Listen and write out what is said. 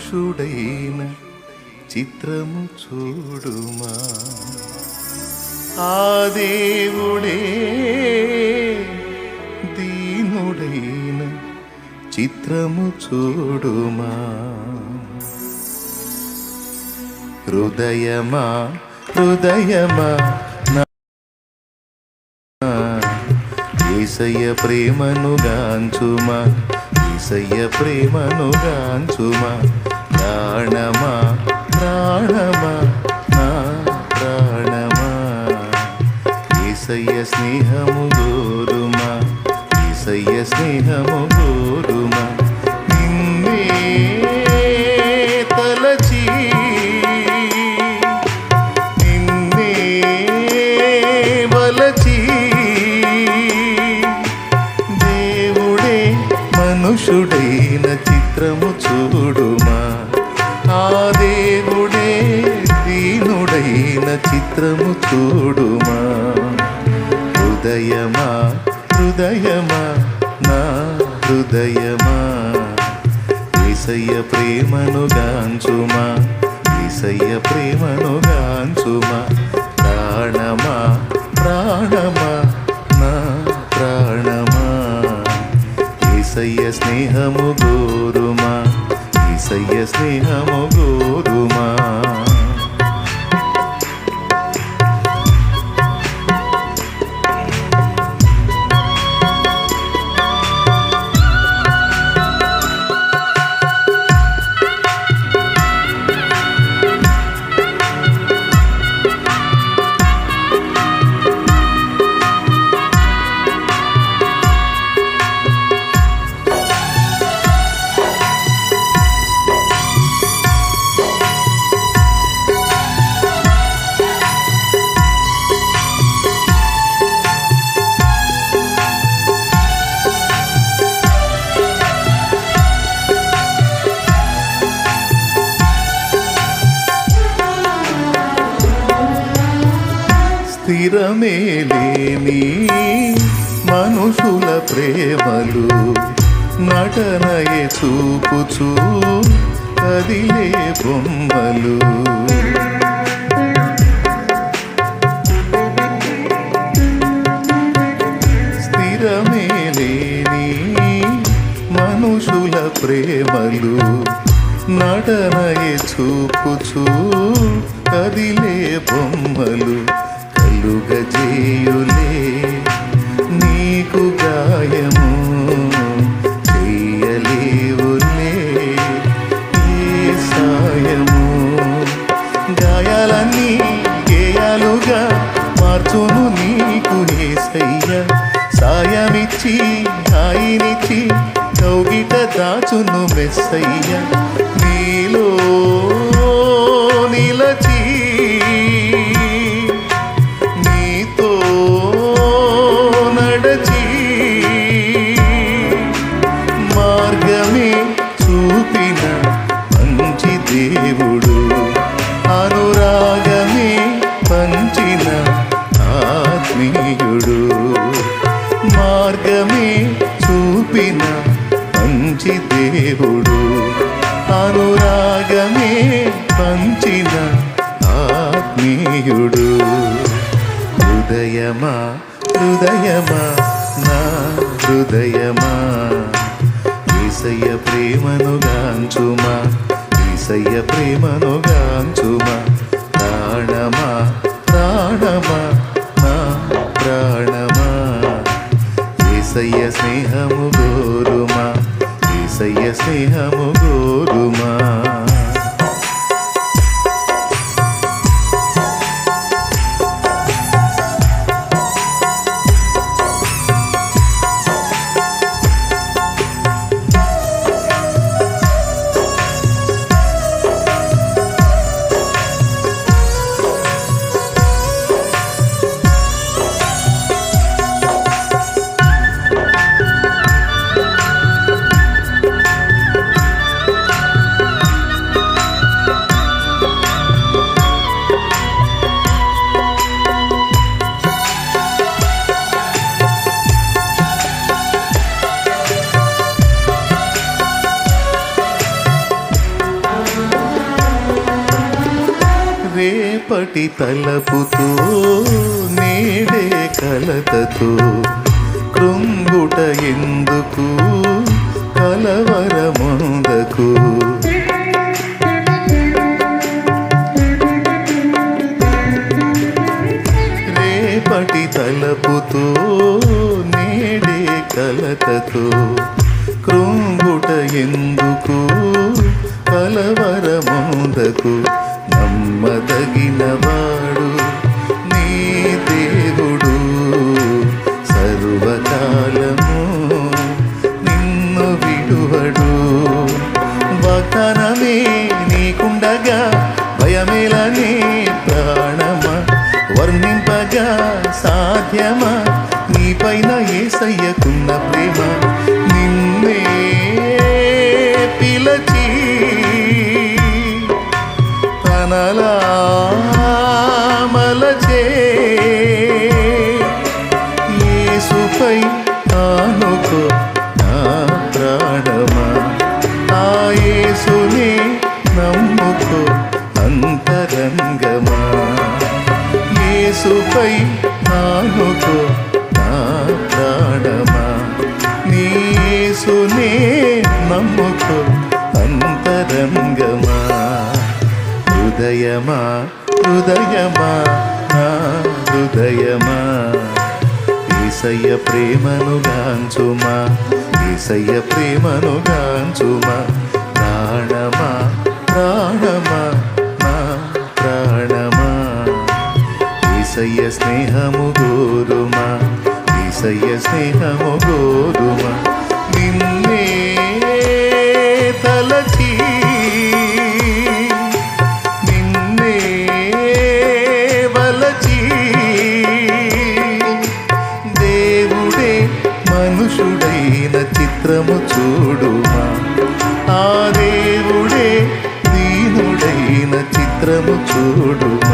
మనుషుడైన చిత్రము చూడుమా. ఆ దేవుడే దీనుడైన చిత్రము చూడుమా. హృదయమా హృదయమా ఈసయ్య ప్రేమను గాంచుమా ఈసయ్య ప్రేమను గాంచుమా. ప్రాణమా ప్రాణమా నా ప్రాణమా. ఈసయ్య స్నేహము గోరుమా ఈసయ్య స్నేహము గోరుమా. నిన్నే తలచి నిన్నే వలచి. దేవుడే మనుషుడైన చిత్రము చూడుమా. ఆ దేవుడే దీనుడైన చిత్రము చూడుమా. హృదయమా హృదయమా నా హృదయమా. ఏసయ్య ప్రేమను గాంచుమా ఏసయ్య ప్రేమను గాంచుమా. ప్రాణమా ప్రాణమా నా ప్రాణమా. ఏసయ్య స్నేహము గోరు ఏసయ్య తీరమేలేని మనుషుల ప్రేమలు నటనయే చూపుచూ కదిలే బొమ్మలు. స్థిరమేలేని మనుషుల ప్రేమలు నటనయే చూపుచూ కదిలే బొమ్మలు. గేయాలుగా మార్చును నీకు ఏసయ్య. సాయమిచ్చి హాయినిచ్చి కౌగిట దాచును మెస్సయ్య. నీలో దేవుడు. అనురాగమే పంచిన ఆత్మీయుడు. హృదయమా హృదయమా నా హృదయమా? ఈసయ్య ప్రేమను గాంచుమా ఈసయ్య ప్రేమను గాంచుమా? ప్రాణమా ప్రాణమా నా ప్రాణమా? ఏసయ్య స్నేహము గోరు ఏసయ్య స్నేహము గోరుమా రేపటి తలపుతో నేడే కలతతో. కృంగుట ఎందుకు కలవరముందకు? రేపటి తలపుతో నేడే కలతతో. కృంగుట ఎందుకు కలవరముందకు? నమ్మదగిన వాడు నీ దేవుడు. సర్వకాలము నిన్ను విడువడు. వాగ్దానమే నీకుండగా భయమేలనే ప్రాణమా? వర్ణింపగా సాధ్యమా? నీపైన ఏసయ్యకున్న ప్రేమ నిన్నే. ఆనుకో నా ప్రాణమా? ఆ యేసునే నమ్ముకో అంతరంగమా? యేసుపై ఆనుకో నా ప్రాణమా? నీ యేసునే నమ్ముకో అంతరంగమా? హృదయమా హృదయమా నా హృదయమా? ఏసయ్య ప్రేమను గాంచుమా ఏసయ్య ప్రేమను గాంచుమా ప్రాణమా ప్రాణమా నా ప్రాణమా. ఏసయ్య స్నేహము గోరుమా ఏసయ్య స్నేహము గోరుమా నిన్నే చిత్రము చూడు.